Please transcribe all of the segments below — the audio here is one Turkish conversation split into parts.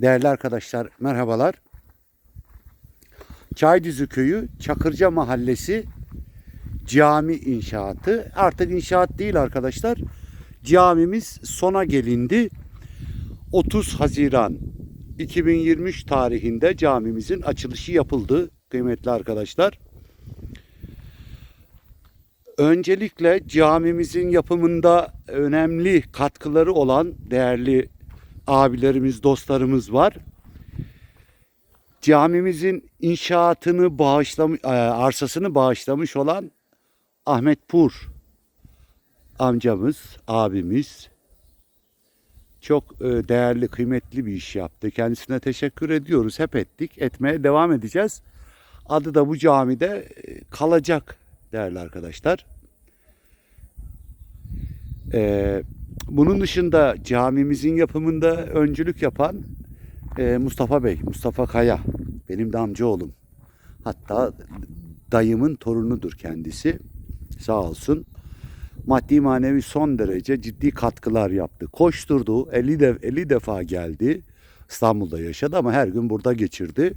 Değerli arkadaşlar merhabalar. Çaydüzü köyü Çakırca Mahallesi cami inşaatı. Artık inşaat değil arkadaşlar. Camimiz sona gelindi. 30 Haziran 2023 tarihinde camimizin açılışı yapıldı kıymetli arkadaşlar. Öncelikle camimizin yapımında önemli katkıları olan değerli abilerimiz, dostlarımız var. Camimizin inşaatını bağışlamış, arsasını bağışlamış olan Ahmet Pur amcamız, abimiz çok e, değerli, kıymetli bir iş yaptı. Kendisine teşekkür ediyoruz. Hep ettik, etmeye devam edeceğiz. Adı da bu camide e, kalacak değerli arkadaşlar. Ee, bunun dışında camimizin yapımında öncülük yapan e, Mustafa Bey, Mustafa Kaya. Benim de amcaoğlum. Hatta dayımın torunudur kendisi. Sağ olsun. Maddi manevi son derece ciddi katkılar yaptı. Koşturdu. 50, de, 50 defa geldi. İstanbul'da yaşadı ama her gün burada geçirdi.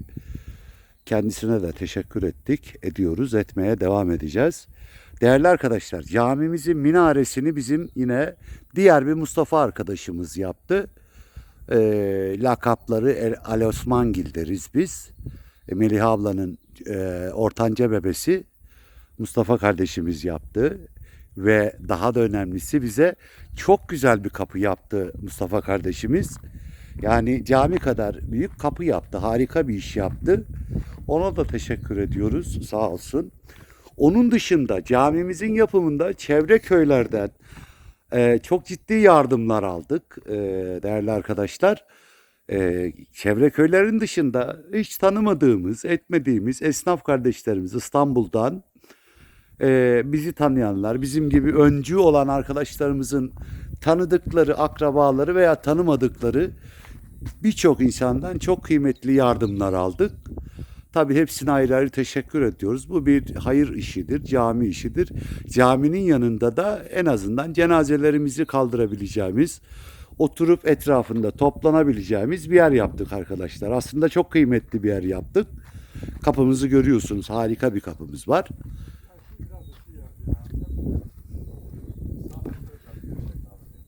Kendisine de teşekkür ettik. Ediyoruz. Etmeye devam edeceğiz. Değerli arkadaşlar camimizin minaresini bizim yine diğer bir Mustafa arkadaşımız yaptı. E, lakapları El- Ali Osmangil deriz biz. E, Melih ablanın e, ortanca bebesi Mustafa kardeşimiz yaptı. Ve daha da önemlisi bize çok güzel bir kapı yaptı Mustafa kardeşimiz. Yani cami kadar büyük kapı yaptı. Harika bir iş yaptı. Ona da teşekkür ediyoruz. Sağ olsun. Onun dışında camimizin yapımında çevre köylerden e, çok ciddi yardımlar aldık e, değerli arkadaşlar. E, çevre köylerin dışında hiç tanımadığımız, etmediğimiz esnaf kardeşlerimiz İstanbul'dan e, bizi tanıyanlar, bizim gibi öncü olan arkadaşlarımızın tanıdıkları, akrabaları veya tanımadıkları birçok insandan çok kıymetli yardımlar aldık. Tabii hepsine ayrı ayrı teşekkür ediyoruz. Bu bir hayır işidir, cami işidir. Caminin yanında da en azından cenazelerimizi kaldırabileceğimiz, oturup etrafında toplanabileceğimiz bir yer yaptık arkadaşlar. Aslında çok kıymetli bir yer yaptık. Kapımızı görüyorsunuz. Harika bir kapımız var.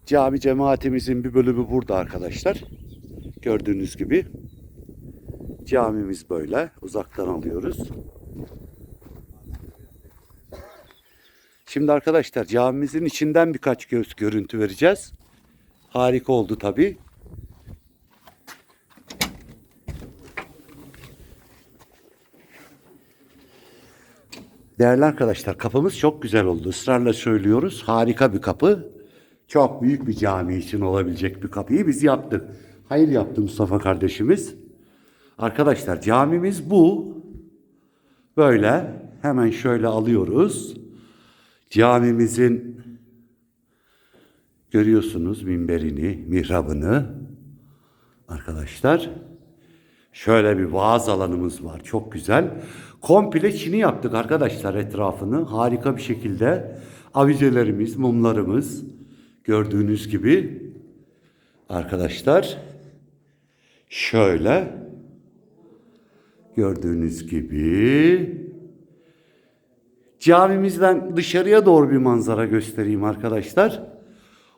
Cami cemaatimizin bir bölümü burada arkadaşlar. Gördüğünüz gibi. Camimiz böyle. Uzaktan alıyoruz. Şimdi arkadaşlar camimizin içinden birkaç göz görüntü vereceğiz. Harika oldu tabi. Değerli arkadaşlar kapımız çok güzel oldu. Israrla söylüyoruz. Harika bir kapı. Çok büyük bir cami için olabilecek bir kapıyı biz yaptık. Hayır yaptı Mustafa kardeşimiz. Arkadaşlar camimiz bu. Böyle hemen şöyle alıyoruz. Camimizin görüyorsunuz minberini, mihrabını. Arkadaşlar şöyle bir vaaz alanımız var. Çok güzel. Komple çini yaptık arkadaşlar etrafını. Harika bir şekilde. Avizelerimiz, mumlarımız gördüğünüz gibi arkadaşlar şöyle gördüğünüz gibi camimizden dışarıya doğru bir manzara göstereyim arkadaşlar.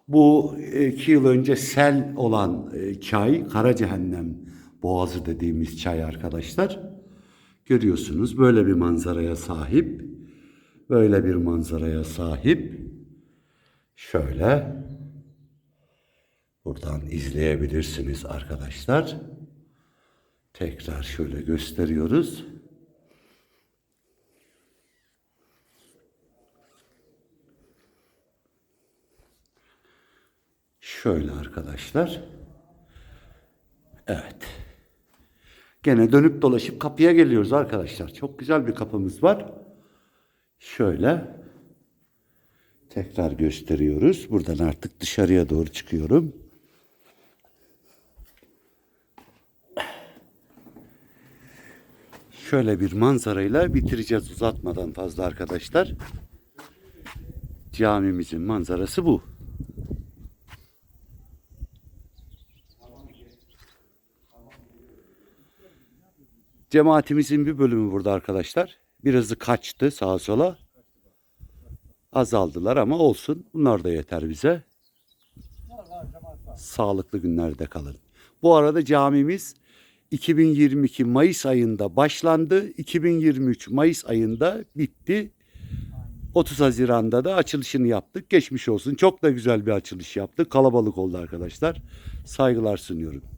Bu e, iki yıl önce sel olan e, çay, Kara Cehennem Boğazı dediğimiz çay arkadaşlar. Görüyorsunuz böyle bir manzaraya sahip. Böyle bir manzaraya sahip. Şöyle buradan izleyebilirsiniz arkadaşlar. Tekrar şöyle gösteriyoruz. Şöyle arkadaşlar. Evet. Gene dönüp dolaşıp kapıya geliyoruz arkadaşlar. Çok güzel bir kapımız var. Şöyle. Tekrar gösteriyoruz. Buradan artık dışarıya doğru çıkıyorum. Şöyle bir manzarayla bitireceğiz uzatmadan fazla arkadaşlar. Camimizin manzarası bu. Cemaatimizin bir bölümü burada arkadaşlar. Birazı kaçtı sağa sola. Azaldılar ama olsun. Bunlar da yeter bize. Sağlıklı günlerde kalın. Bu arada camimiz 2022 Mayıs ayında başlandı. 2023 Mayıs ayında bitti. 30 Haziran'da da açılışını yaptık. Geçmiş olsun. Çok da güzel bir açılış yaptık. Kalabalık oldu arkadaşlar. Saygılar sunuyorum.